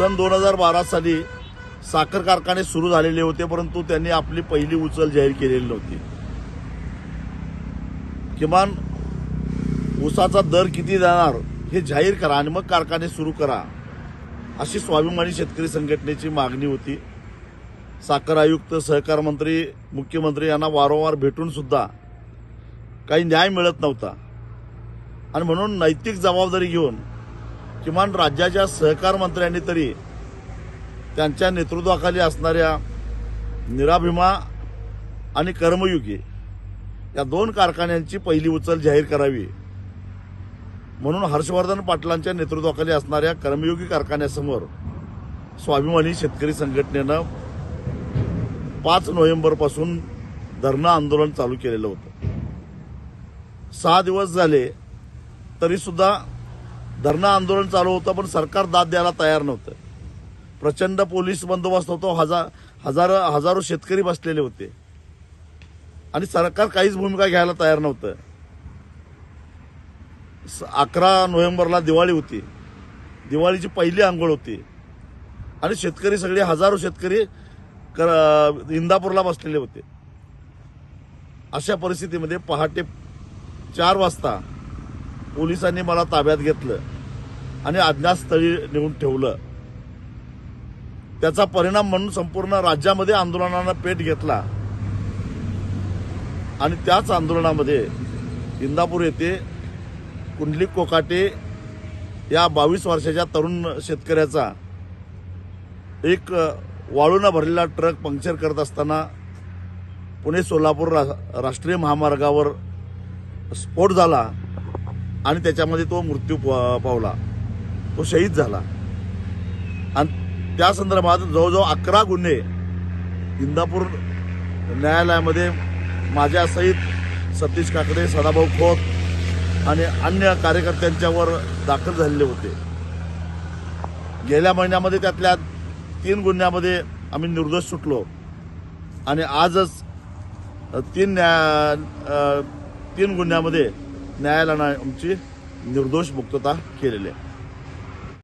सन दोन हजार बारा साली साखर कारखाने सुरू झालेले होते परंतु त्यांनी आपली पहिली उचल जाहीर केलेली नव्हती. किमान ऊसाचा दर किती देणार हे जाहीर करा आणि मग कारखाने सुरू करा अशी स्वाभिमानी शेतकरी संघटनेची मागणी होती. साखर आयुक्त सहकार मंत्री मुख्यमंत्री यांना वारंवार भेटून सुद्धा काही न्याय मिळत नव्हता. आणि म्हणून नैतिक जबाबदारी घेऊन किमान राज्याच्या सहकार मंत्र्यांनी तरी त्यांच्या नेतृत्वाखाली असणाऱ्या निराभिमा आणि कर्मयुगी या दोन कारखान्यांची पहिली उचल जाहीर करावी म्हणून हर्षवर्धन पाटलांच्या नेतृत्वाखाली असणाऱ्या कर्मयोगी कारखान्यासमोर स्वाभिमानी शेतकरी संघटनेनं पाच नोव्हेंबरपासून धरणं आंदोलन चालू केलेलं होतं. सहा दिवस झाले तरीसुद्धा धरणं आंदोलन चालू होतं पण सरकार दाद द्यायला तयार नव्हतं. प्रचंड पोलीस बंदोबस्त होतो हजार हजार हजारो शेतकरी बसलेले होते. आणि सरकार काहीच भूमिका घ्यायला तयार नव्हतं. स- अकरा नोव्हेंबरला दिवाळी होती. दिवाळीची पहिली आंघोळ होती. आणि शेतकरी सगळे हजारो शेतकरी कर- इंदापूरला बसलेले होते. अशा परिस्थितीमध्ये पहाटे चार वाजता पोलिसांनी मला ताब्यात घेतलं आणि अज्ञातस्थळी नेऊन ठेवलं. त्याचा परिणाम म्हणून संपूर्ण राज्यामध्ये आंदोलनानं पेट घेतला. आणि त्याच आंदोलनामध्ये इंदापूर येथे कुंडलिक कोकाटे या बावीस वर्षाच्या तरुण शेतकऱ्याचा एक वाळूनं भरलेला ट्रक पंक्चर करत असताना पुणे सोलापूर रा- राष्ट्रीय महामार्गावर स्फोट झाला. आणि त्याच्यामध्ये तो मृत्यू प- पावला. तो शहीद झाला. आणि त्या संदर्भात जवळजवळ अकरा गुन्हे इंदापूर न्यायालयामध्ये माझ्यासहित सतीश काकडे सदाभाऊ खोत आणि अन्य कार्यकर्त्यांच्यावर दाखल झालेले होते. गेल्या महिन्यामध्ये त्यातल्या तीन गुन्ह्यामध्ये आम्ही निर्दोष सुटलो. आणि आजच तीन न्या तीन गुन्ह्यामध्ये न्यायालयानं आमची निर्दोष मुक्तता केलेली आहे